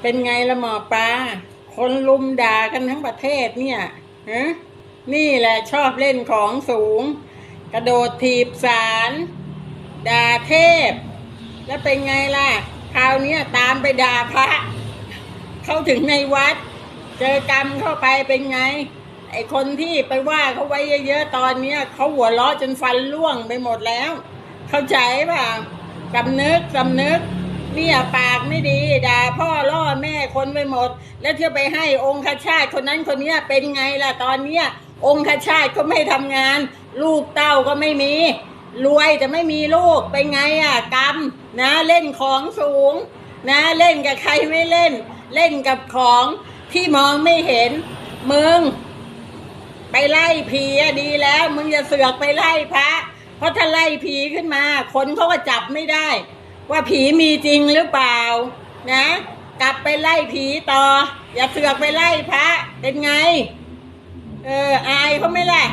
เป็นไงละหมอปลาคนลุมด่ากันทั้งประเทศเนี่ยฮะนี่แหละชอบเล่นของสูง กระโดดถีบสารด่าเทพ แล้วเป็นไงล่ะ คราวนี้ตามไปด่าพระ เข้าถึงในวัด เจอกรรมเข้าไปเป็นไง ไอคนที่ไปว่าเขาไว้เยอะๆตอนนี้เขาหัวเราะจนฟันร่วงไปหมดแล้ว เข้าใจเปล่าสำนึกสำนึกเนี่ยปากไม่ดีด คนไปหมด แล้วเที่ยวไปให้องค์ขชาติคนนั้นคนนี้เป็นไงล่ะตอนเนี้ยองค์ขชาติก็ไม่ทำงาน ลูกเต้าก็ไม่มี รวยแต่ไม่มีลูกเป็นไงอะกรรมนะเล่นของสูง นะเล่นกับใครไม่เล่น เล่นกับของที่มองไม่เห็นมึงไปไล่ผีดีแล้ว มึงอย่าเสือกไปไล่พระเพราะถ้าไล่ผีขึ้นมา คนเขาก็จับไม่ได้ ว่าผีมีจริงหรือเปล่า นะ กลับไปไล่ผีต่อ อย่าเสือกไปไล่พระ เป็นไง เออ อายเขาไหม่ล่ะ